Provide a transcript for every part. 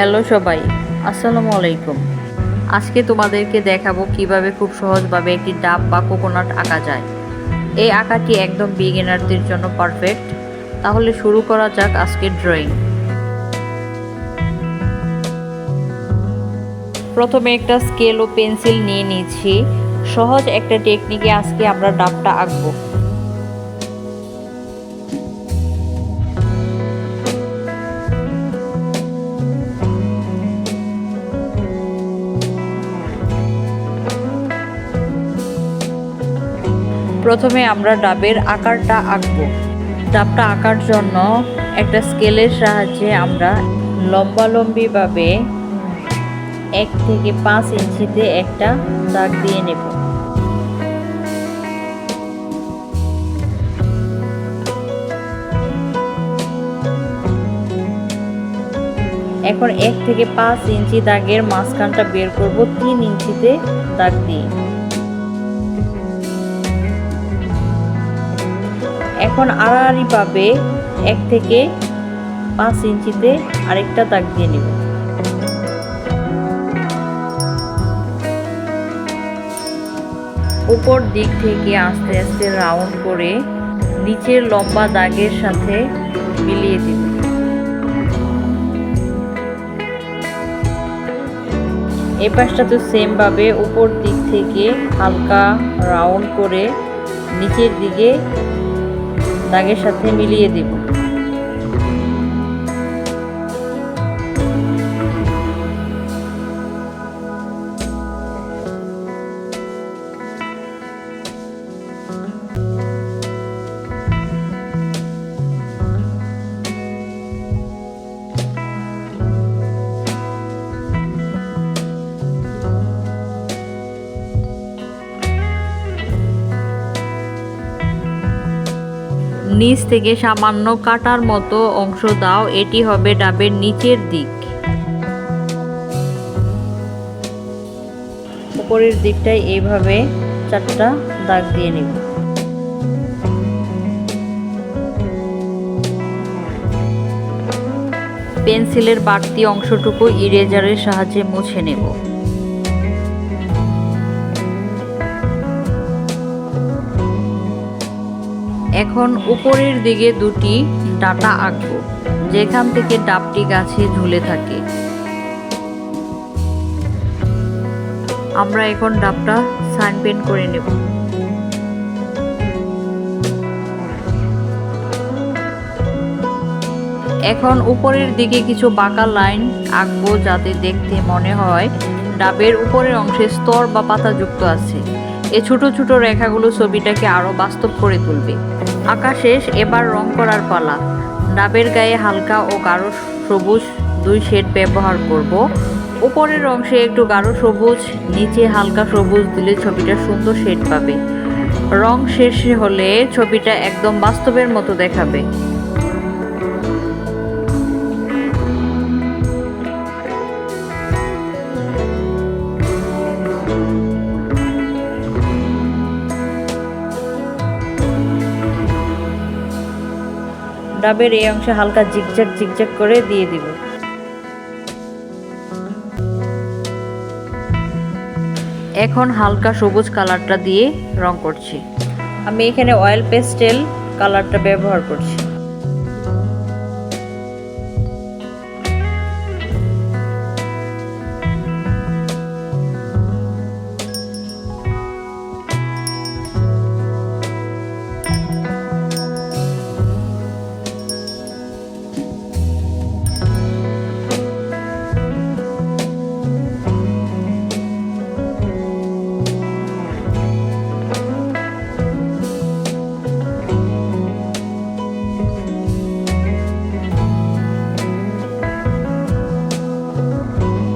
Hello সবাই, আসসালামু আলাইকুম। আজকে তোমাদেরকে দেখাবো কীভাবে খুব সহজভাবে একটি ডাব বা কোকোনাট আঁকা যায়। এই আঁকাটি একদম বিগিনারদের জন্য পারফেক্ট। তাহলে শুরু করা যাক আজকের ড্রয়িং। প্রথমে একটা স্কেল ও পেন্সিল নিয়ে নিয়েছি সহজ একটা টেকনিকে আজকে আমরা ডাবটা আঁকবো। প্রথমে আমরা ডাবের আকারটা আঁকবো। ডাবটা আঁকার জন্য একটা স্কেলের সাহায্যে আমরা লম্বালম্বিভাবে এক থেকে পাঁচ ইঞ্চিতে একটা দাগ দিয়ে নেব। এখন এক থেকে পাঁচ ইঞ্চি দাগের মাঝখানটা বের করব তিন ইঞ্চিতে দাগ দিয়ে। এখন আড়াআড়িভাবে এক থেকে পাঁচ ইঞ্চিতে আরেকটা দাগ দিয়ে নেব। উপর দিক থেকে আস্তে আস্তে রাউন্ড করে নিচের লম্বা দাগের সাথে মিলিয়ে দিব। এই পাশটা তো সেমভাবে উপর দিক থেকে হালকা রাউন্ড করে নিচের দিকে দাগের সাথে মিলিয়ে দেব। নিচ থেকে সামান্য কাটার মতো অংশ দাও, এটি হবে ডাবের নিচের দিক। উপরের দিকটায় এইভাবে চারটা দাগ দিয়ে নেব। পেন্সিলের বাড়তি অংশটুকু ইরেজারের সাহায্যে মুছে নেব। এখন উপরের দিকে দুটি ডাটা আঁকবো, যেখান থেকে ডাবটি গাছে ঝুলে থাকে। আমরা এখন ডাবটা সানপেন করে নেব। এখন উপরের দিকে কিছু বাঁকা লাইন আঁকবো যাতে দেখতে মনে হয় ডাবের উপরের অংশে স্তর বা পাতা যুক্ত আছে। এই ছোট ছোট রেখাগুলো ছবিটাকে আরও বাস্তব করে তুলবে। আঁকা শেষ এবার রং করার পালা। ডাবের গায়ে হালকা ও গাঢ় সবুজ দুই শেড ব্যবহার করব। উপরের অংশে একটু গাঢ় সবুজ, নিচে হালকা সবুজ দিলে ছবিটা সুন্দর শেড পাবে। রং শেষ হলে ছবিটা একদম বাস্তবের মতো দেখাবে। ডাবের এই অংশে হালকা জিগজ্যাগ জিগজ্যাগ করে দিয়ে দিব। এখন হালকা সবুজ কালারটা দিয়ে রং করছি। আমি এখানে অয়েল পেস্টেল কালারটা ব্যবহার করছি।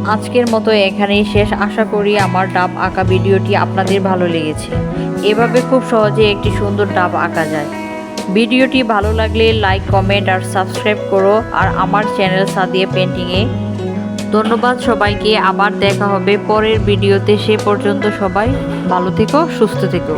আজকের মতো এখানেই শেষ। আশা করি আমার ডাব আঁকা ভিডিওটি আপনাদের ভালো লেগেছে। এভাবে খুব সহজে একটি সুন্দর ডাব আঁকা যায়। ভিডিওটি ভালো লাগলে লাইক, কমেন্ট আর সাবস্ক্রাইব করো। আর আমার চ্যানেল সাদিয়া পেন্টিংয়ে ধন্যবাদ সবাইকে। আবার দেখা হবে পরের ভিডিওতে। সে পর্যন্ত সবাই ভালো থেকো, সুস্থ থেকো।